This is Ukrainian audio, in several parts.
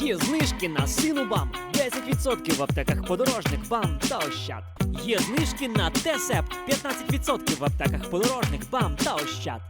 Є знижки на синубам 10% в аптеках подорожник, бам та ощад. Є знижки на Тесеп 15% в аптеках подорожник, бам та ощад.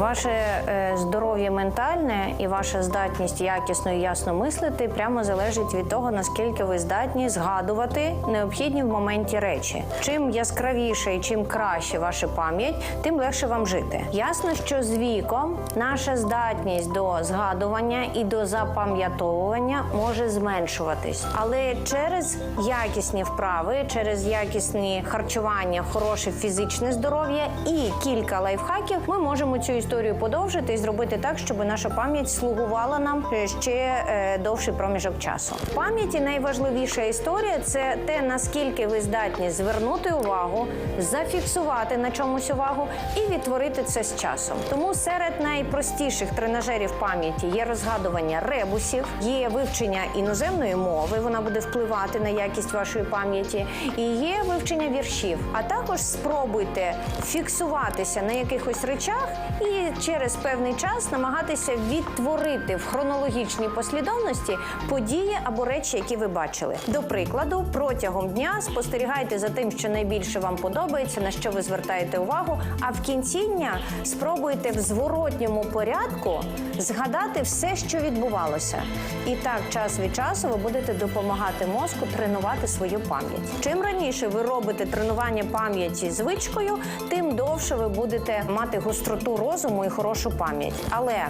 Ваше е, здоров'я ментальне і ваша здатність якісно і ясно мислити прямо залежить від того, наскільки ви здатні згадувати необхідні в моменті речі. Чим яскравіше і чим краще ваша пам'ять, тим легше вам жити. Ясно, що з віком наша здатність до згадування і до запам'ятовування може зменшуватись, але через якісні вправи, через якісні харчування, хороше фізичне здоров'я і кілька лайфхаків, ми можемо цю історію подовжити і зробити так, щоб наша пам'ять слугувала нам ще е, довший проміжок часу. В пам'яті найважливіша історія це те, наскільки ви здатні звернути увагу, зафіксувати на чомусь увагу і відтворити це з часом. Тому серед найпростіших тренажерів пам'яті є розгадування ребусів, є вивчення іноземної мови. Вона буде впливати на якість вашої пам'яті, і є вивчення віршів. А також спробуйте фіксуватися на якихось речах і через певний час намагатися відтворити в хронологічній послідовності події або речі, які ви бачили. До прикладу, протягом дня спостерігайте за тим, що найбільше вам подобається, на що ви звертаєте увагу. А в кінці дня спробуйте в зворотньому порядку згадати все, що відбувалося. І так, час від часу ви будете допомагати мозку тренувати свою пам'ять. Чим раніше ви робите тренування пам'яті звичкою, тим довше ви будете мати гостроту розуму і хорошу пам'ять. Але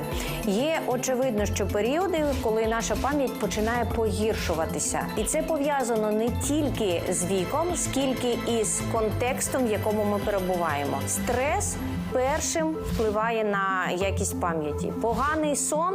є очевидно, що періоди, коли наша пам'ять починає погіршуватися, і це пов'язано не тільки з віком, скільки і з контекстом, в якому ми перебуваємо. Стрес першим впливає на якість пам'яті. Поганий сон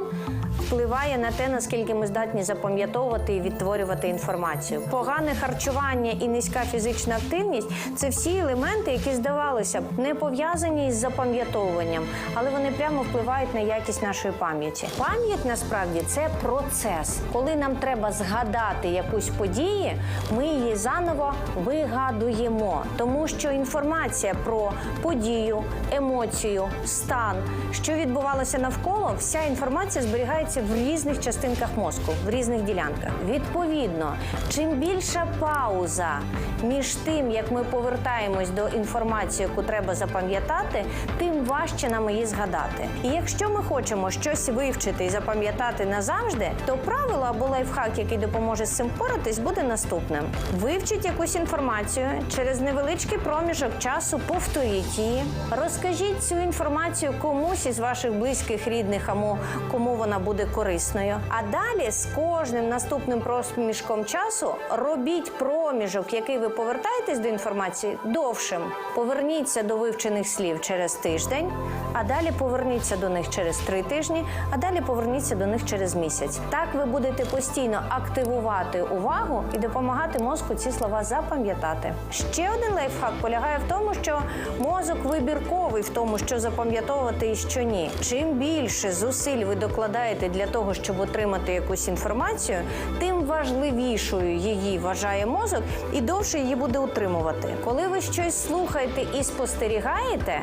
впливає на те, наскільки ми здатні запам'ятовувати і відтворювати інформацію. Погане харчування і низька фізична активність це всі елементи, які здавалося б не пов'язані із запам'ятовуванням, але вони прямо впливають на якість нашої пам'яті. Пам'ять насправді це процес. Коли нам треба згадати якусь подію, ми її заново вигадуємо, тому що інформація про подію, емоцію, стан, що відбувалося навколо, вся інформація зберігається в різних частинках мозку, в різних ділянках. Відповідно, чим більша пауза між тим, як ми повертаємось до інформації, яку треба запам'ятати, тим важче нам її згадати. І якщо ми хочемо щось вивчити і запам'ятати назавжди, то правило або лайфхак, який допоможе з цим впоратись, буде наступним: вивчіть якусь інформацію через невеличкий проміжок часу, повторіть її, розкажіть цю інформацію комусь із ваших близьких, рідних, або кому вона буде корисною. А далі з кожним наступним проміжком часу робіть проміжок, який ви повертаєтесь до інформації, довшим. Поверніться до вивчених слів через тиждень, а далі поверніться до них через три тижні, а далі поверніться до них через місяць. Так ви будете постійно активувати увагу і допомагати мозку ці слова запам'ятати. Ще один лайфхак полягає в тому, що мозок вибірковий в тому, що запам'ятовувати і що ні. Чим більше зусиль ви докладаєте для того, щоб отримати якусь інформацію, тим важливішою її вважає мозок і довше її буде утримувати. Коли ви щось слухаєте і спостерігаєте.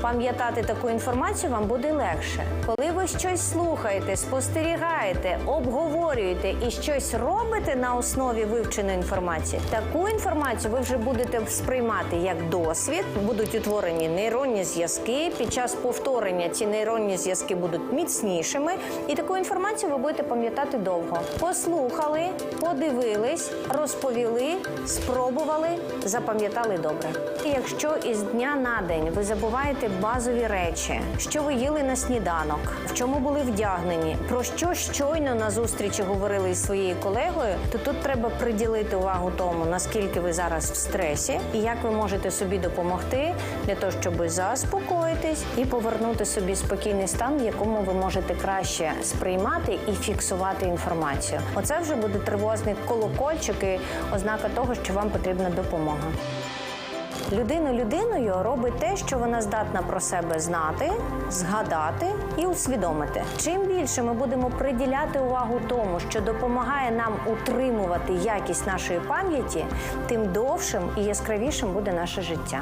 Пам'ятати таку інформацію вам буде легше. Коли ви щось слухаєте, спостерігаєте, обговорюєте і щось робите на основі вивченої інформації, таку інформацію ви вже будете сприймати як досвід, будуть утворені нейронні зв'язки. Під час повторення ці нейронні зв'язки будуть міцнішими, і таку інформацію ви будете пам'ятати довго. Послухали, подивились, розповіли, спробували, запам'ятали добре. І якщо із дня на день ви забуваєте базові речі, що ви їли на сніданок, в чому були вдягнені, про що щойно на зустрічі говорили із своєю колегою, то тут треба приділити увагу тому, наскільки ви зараз в стресі, і як ви можете собі допомогти для того, щоб заспокоїтись і повернути собі спокійний стан, в якому ви можете краще сприймати і фіксувати інформацію. Оце вже буде тривожний колокольчик і ознака того, що вам потрібна допомога. Людину людиною робить те, що вона здатна про себе знати, згадати і усвідомити. Чим більше ми будемо приділяти увагу тому, що допомагає нам утримувати якість нашої пам'яті, тим довшим і яскравішим буде наше життя.